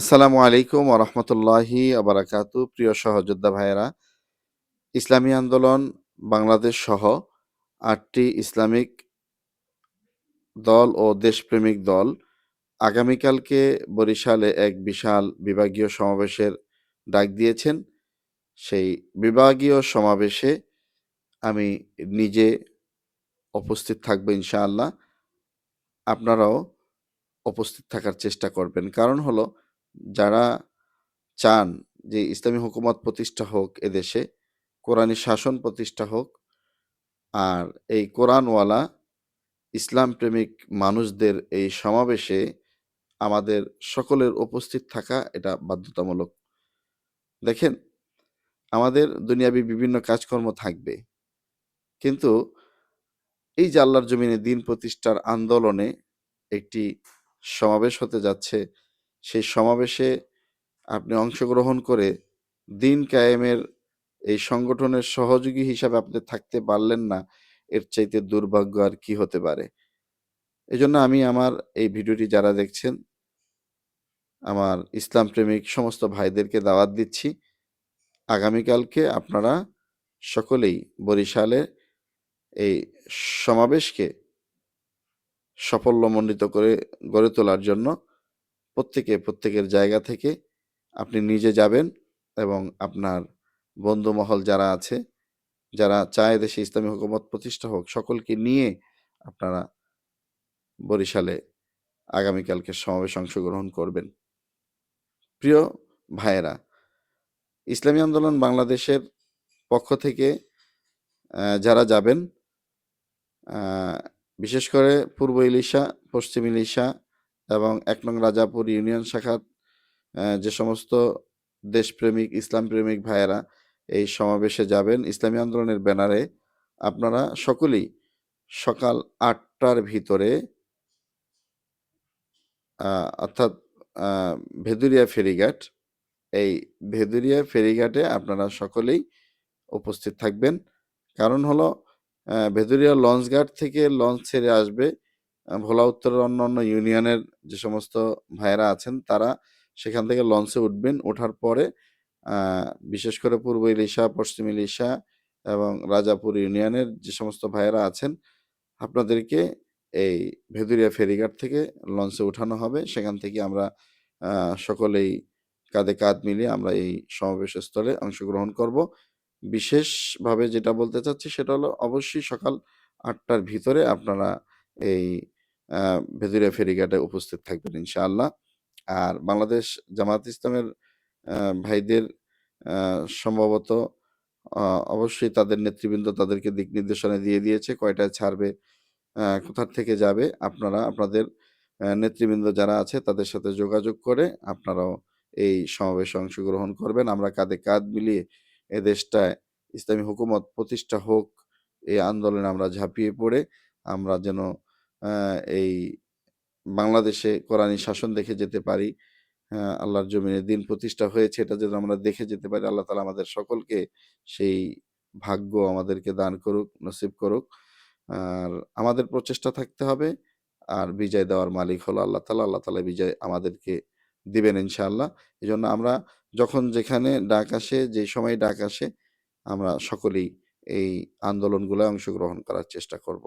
আসসালামু আলাইকুম ওরহমতুল্লাহি আবরাকাতু প্রিয় সহযোদ্ধা ভাইয়েরা, ইসলামী আন্দোলন বাংলাদেশ সহ আটটি ইসলামিক দল ও দেশপ্রেমিক দল আগামীকালকে বরিশালে এক বিশাল বিভাগীয় সমাবেশের ডাক দিয়েছেন। সেই বিভাগীয় সমাবেশে আমি নিজে উপস্থিত থাকব ইনশাআল্লাহ। আপনারাও উপস্থিত থাকার চেষ্টা করবেন। কারণ হলো যারা চান যে ইসলামী হুকুমত প্রতিষ্ঠা হোক এদেশে, কোরআনী শাসন প্রতিষ্ঠা হোক, আর এই কোরআনওয়ালা ইসলাম প্রেমিক মানুষদের এই সমাবেশে আমাদের সকলের উপস্থিত থাকা এটা বাধ্যতামূলক। দেখেন, আমাদের দুনিয়াবি বিভিন্ন কাজকর্ম থাকবে, কিন্তু এই যে আল্লাহর জমিনে দিন প্রতিষ্ঠার আন্দোলনে একটি সমাবেশ হতে যাচ্ছে সেই সমাবেশে আপনি অংশগ্রহণ করে দিন কায়েমের এই সংগঠনের সহযোগী হিসাবে আপনি থাকতে পারলেন না, এর চাইতে দুর্ভাগ্য আর কি হতে পারে? এজন্য আমি আমার এই ভিডিওটি যারা দেখছেন, আমার ইসলাম প্রেমিক সমস্ত ভাইদেরকে দাওয়াত দিচ্ছি। আগামীকালকে আপনারা সকলেই বরিশালে এই সমাবেশকে সাফল্যমণ্ডিত করে গড়ে তোলার জন্য প্রত্যেকে, প্রত্যেকের জায়গা থেকে আপনি নিজে যাবেন এবং আপনার বন্ধু মহল যারা আছে, যারা চায় দেশে ইসলামী হুকুমত প্রতিষ্ঠা হোক, সকলকে নিয়ে আপনারা বরিশালে আগামীকালকে সমাবেশ অংশগ্রহণ করবেন। প্রিয় ভাইয়েরা, ইসলামী আন্দোলন বাংলাদেশের পক্ষ থেকে যারা যাবেন বিশেষ করে পূর্ব ইলিশা, পশ্চিম ইলিশা এবং এক নং রাজাপুর ইউনিয়ন শাখার যে সমস্ত দেশপ্রেমিক ইসলাম প্রেমিক ভাইয়েরা এই সমাবেশে যাবেন, ইসলামী আন্দোলনের ব্যানারে আপনারা সকলেই সকাল আটটার ভিতরে অর্থাৎ ভেদুরিয়া ফেরিঘাট, এই ভেদুরিয়া ফেরিঘাটে আপনারা সকলেই উপস্থিত থাকবেন। কারণ হলো ভেদুরিয়া লঞ্চঘাট থেকে লঞ্চ ছেড়ে আসবে ভোলা উত্তরের অন্য অন্য ইউনিয়নের যে সমস্ত ভাইয়েরা আছেন, তারা সেখান থেকে লঞ্চে উঠবেন। ওঠার পরে বিশেষ করে পূর্ব ইলিশা, পশ্চিম ইলিশা এবং রাজাপুর ইউনিয়নের যে সমস্ত ভাইয়েরা আছেন, আপনাদেরকে এই ভেদুরিয়া ফেরিঘাট থেকে লঞ্চে উঠানো হবে। সেখান থেকে আমরা সকলেই কাঁধে কাঁধ মিলিয়ে আমরা এই সমাবেশ স্থলে অংশগ্রহণ করব। বিশেষভাবে যেটা বলতে চাচ্ছি সেটা হলো, অবশ্যই সকাল আটটার ভিতরে আপনারা এই ভেদুরিয়া ফেরিঘাটে উপস্থিত থাকবেন ইনশাআল্লাহ। আর বাংলাদেশ জামাত ইসলামের ভাইদের সম্ভবত অবশ্যই তাদের নেতৃবৃন্দ তাদেরকে দিক নির্দেশনা দিয়ে দিয়েছে কয়টায় ছাড়বে কোথার থেকে যাবে, আপনারা, আপনাদের নেতৃবৃন্দ যারা আছে তাদের সাথে যোগাযোগ করে আপনারাও এই সমাবেশে অংশগ্রহণ করবেন। আমরা কাঁধে কাঁধ মিলিয়ে এ দেশটায় ইসলামী হুকুমত প্রতিষ্ঠা হোক, এই আন্দোলনে আমরা ঝাঁপিয়ে পড়ে, আমরা যেন এই বাংলাদেশে কোরআনী শাসন দেখে যেতে পারি। আল্লাহর জমিনে দিন প্রতিষ্ঠা হয়েছে, এটা যেন আমরা দেখে যেতে পারি। আল্লাহ তালা আমাদের সকলকে সেই ভাগ্য আমাদেরকে দান করুক, নসিব করুক। আর আমাদের প্রচেষ্টা থাকতে হবে। আর বিজয় দেওয়ার মালিক হলো আল্লাহ তালা। আল্লাহ তালা বিজয় আমাদেরকে দিবেন ইনশাআল্লাহ। এই জন্য আমরা যখন যেখানে ডাক আসে, যে সময় ডাক আসে, আমরা সকলেই এই আন্দোলনগুলো অংশগ্রহণ করার চেষ্টা করব।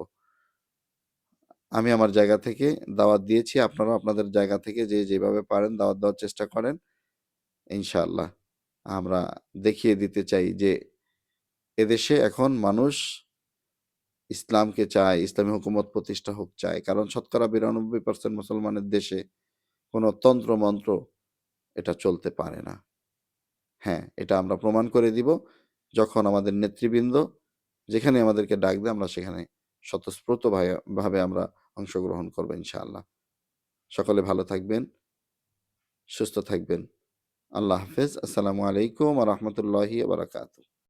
আমি আমার জায়গা থেকে দাওয়াত দিয়েছি আপনারা আপনাদের জায়গা থেকে যে যেভাবে পারেন দাওয়াত দেওয়ার চেষ্টা করেন। ইনশাআল্লাহ, আমরা দেখিয়ে দিতে চাই যে এদেশে এখন মানুষ ইসলামকে চায়, ইসলামী হুকুমত প্রতিষ্ঠা হোক চায়। কারণ শতকরা বিরানব্বই পার্সেন্ট মুসলমানের দেশে কোনো তন্ত্র মন্ত্র এটা চলতে পারে না। হ্যাঁ এটা আমরা প্রমাণ করে দিব যখন আমাদের নেতৃবৃন্দ যেখানে আমাদেরকে ডাক দেয় আমরা সেখানে স্বতঃস্ফূর্ত ভাবে- ভাবে আমরা অংশগ্রহণ করব ইনশাআল্লাহ। সকলে ভালো থাকবেন সুস্থ থাকবেন। আল্লাহ হাফেজ। আসসালামু আলাইকুম রহমতুল্লাহি বারাকাতু